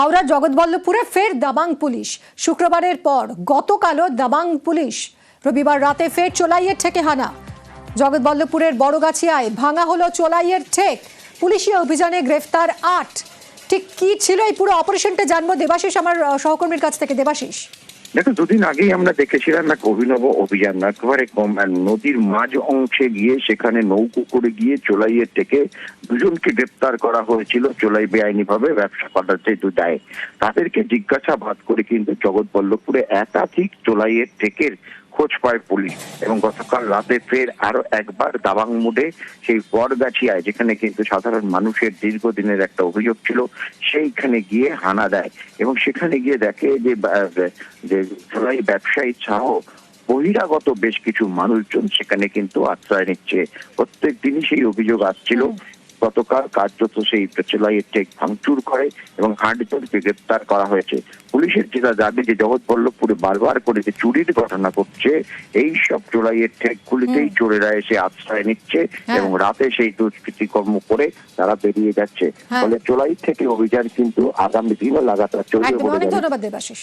হাওড়ার জগৎবল্লভপুরে ফের দাবাং পুলিশ। শুক্রবারের পর গতকালও দাবাং পুলিশ। রবিবার রাতে ফের চোলাইয়ের ঠেকে হানা। জগৎবল্লভপুরের বড়গাছিয়ায় ভাঙা হলো চোলাইয়ের ঠেক। পুলিশি অভিযানে গ্রেফতার আট। ঠিক কি ছিল এই পুরো অপারেশনটা জানব দেবাশিস, আমার সহকর্মীর কাছ থেকে। দেবাশিস। দেখো দুদিন আগেই আমরা দেখেছিলাম এক অভিনব অভিযান। একেবারে কম নদীর মাঝ অংশে গিয়ে সেখানে নৌকো করে গিয়ে চোলাইয়ের থেকে দুজনকে গ্রেপ্তার করা হয়েছিল। চোলাই বেআইনি ভাবে ব্যবসা করার যেহেতু দেয়। তাদেরকে জিজ্ঞাসাবাদ করে কিন্তু জগৎবল্লভপুরে একাধিক চোলাইয়ের টেকের খোঁজ পায় পুলিশ এবং গতকাল রাতে ফের আরও একবার দাবাং মুডে সেই বরগাছিয়ায়, যেখানে কিন্তু সাধারণ মানুষের দীর্ঘদিনের একটা অভিযোগ ছিল, সেইখানে গিয়ে হানা দেয় এবং সেখানে গিয়ে দেখে যে ব্যবসায়ী সহ বহিরাগত বেশ কিছু মানুষজন সেখানে কিন্তু আশ্রয় নিচ্ছে। প্রত্যেক দিনই সেই অভিযোগ আসছিল। গতকাল কার্যত সেই চোলাইয়ের টেক ভাঙচুর করে এবং আটজনকে গ্রেপ্তার করা হয়েছে। পুলিশের যেটা দাবি যে জগৎবল্লভপুরে বারবার করে যে চুরির ঘটনা ঘটছে এই সব চোলাইয়ের ঠেকগুলিতেই চোরেরা এসে আশ্রয় নিচ্ছে হ্যাঁ। এবং রাতে সেই দুষ্কৃতিকর্ম করে তারা বেরিয়ে যাচ্ছে। হ্যাঁ। ফলে চোলাই থেকে অভিযান কিন্তু আগামী দিনও লাগাতার চলবে বলে ধন্যবাদ দেবাশিস।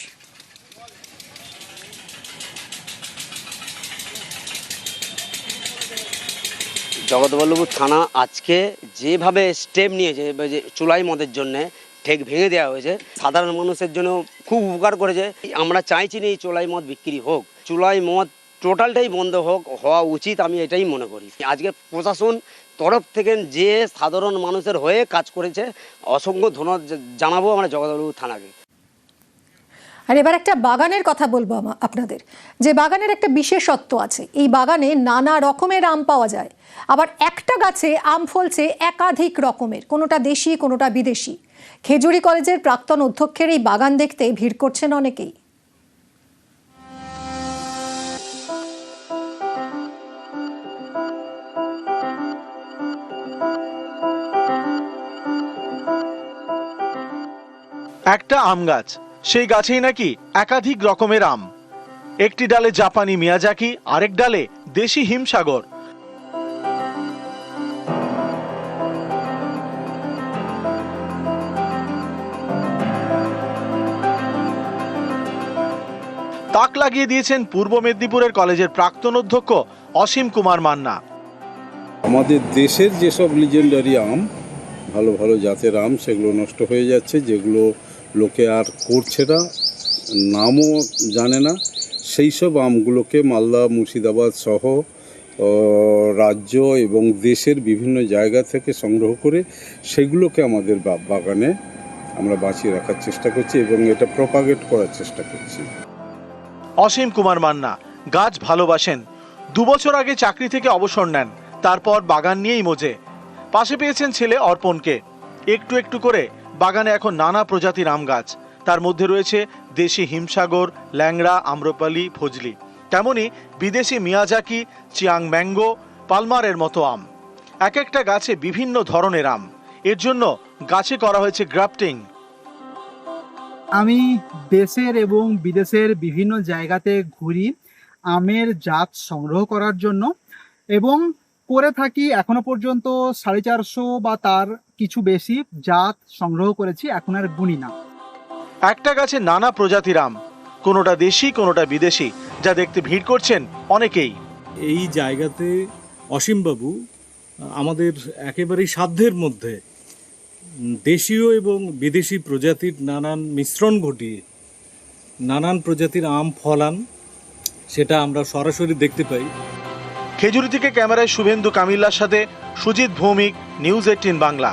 জগৎবল্লভপুর থানা আজকে যেভাবে স্টেপ নিয়েছে যে চুলাই মদের জন্যে, ঠেক ভেঙে দেওয়া হয়েছে, সাধারণ মানুষের জন্য খুব উপকার করেছে। আমরা চাইছি না এই চুলাই মদ বিক্রি হোক। চুলাই মদ টোটালটাই বন্ধ হোক, হওয়া উচিত আমি এটাই মনে করি। আজকে প্রশাসন তরফ থেকে যে সাধারণ মানুষের হয়ে কাজ করেছে, অসংখ্য ধন্যবাদ জানাব আমরা জগৎবল্লভপুর থানাকে। আর এবার একটা বাগানের কথা বলব আপনাদের। যে বাগানের একটা বিশেষত্ব আছে, এই বাগানে নানা রকমের আম পাওয়া যায়। আবার একটা গাছে আম ফলছে একাধিক রকমের, কোনোটা দেশি, কোনোটা বিদেশি। খেজুরি কলেজের প্রাক্তন অধ্যক্ষের এই বাগান দেখতে ভিড় করছেন অনেকেই। একটা আম গাছ সেই গাছেই নাকি একাধিক রকমের আম। একটি ডালে জাপানি মিয়াজাকি, আরেক ডালে দেশি হিমসাগর। তাক লাগিয়ে দিয়েছেন পূর্ব মেদিনীপুরের কলেজের প্রাক্তন অধ্যক্ষ অসীম কুমার মান্না। আমাদের দেশের যেসব লিজেন্ডারি আম, ভালো ভালো জাতের আম, সেগুলো নষ্ট হয়ে যাচ্ছে, যেগুলো লোকে আর করছে না, নামও জানে না। সেই সব আমগুলোকে মালদা, মুর্শিদাবাদ সহ রাজ্য এবং দেশের বিভিন্ন জায়গা থেকে সংগ্রহ করে সেগুলোকে আমাদের বাগানে আমরা বাঁচিয়ে রাখার চেষ্টা করছি এবং এটা প্রপাগেট করার চেষ্টা করছি। অসীম কুমার মান্না, গাছ ভালোবাসেন, দু বছর আগে চাকরি থেকে অবসর নেন, তারপর বাগান নিয়েই মজে। পাশে পেয়েছেন ছেলে অর্পণকে। একটু একটু করে বাগানে এখন নানা প্রজাতির আম গাছ। তার মধ্যে রয়েছে দেশি হিমসাগর, ল্যাংড়া, আম্রপালি, ফজলি। তেমনি বিদেশি মিয়াজাকি, চিয়াং ম্যাঙ্গো, পালমারের মতো আম। এক একটা গাছে বিভিন্ন ধরনের আম। এর জন্য গাছে করা হয়েছে গ্রাফটিং। আমি দেশের এবং বিদেশের বিভিন্ন জায়গাতে ঘুরি আমের জাত সংগ্রহ করার জন্য এবং করে থাকি এখনও পর্যন্ত সাড়ে চারশো বা তার কিছু বেশি জাত সংগ্রহ করেছি এখন আর গুনি না। একটা গাছে নানা প্রজাতির আম কোনোটা দেশি কোনোটা বিদেশি যা দেখতে ভিড় করছেন অনেকেই। এই জায়গাতে অসীমবাবু আমাদের একেবারেই সাধ্যের মধ্যে দেশীয় এবং বিদেশি প্রজাতির নানান মিশ্রণ ঘটিয়ে নানান প্রজাতির আম ফলান সেটা আমরা সরাসরি দেখতে পাই। খেজুরি থেকে ক্যামেরায় শুভেন্দু কামিল্লার সাথে সুজিত ভৌমিক নিউজ এইটিন বাংলা।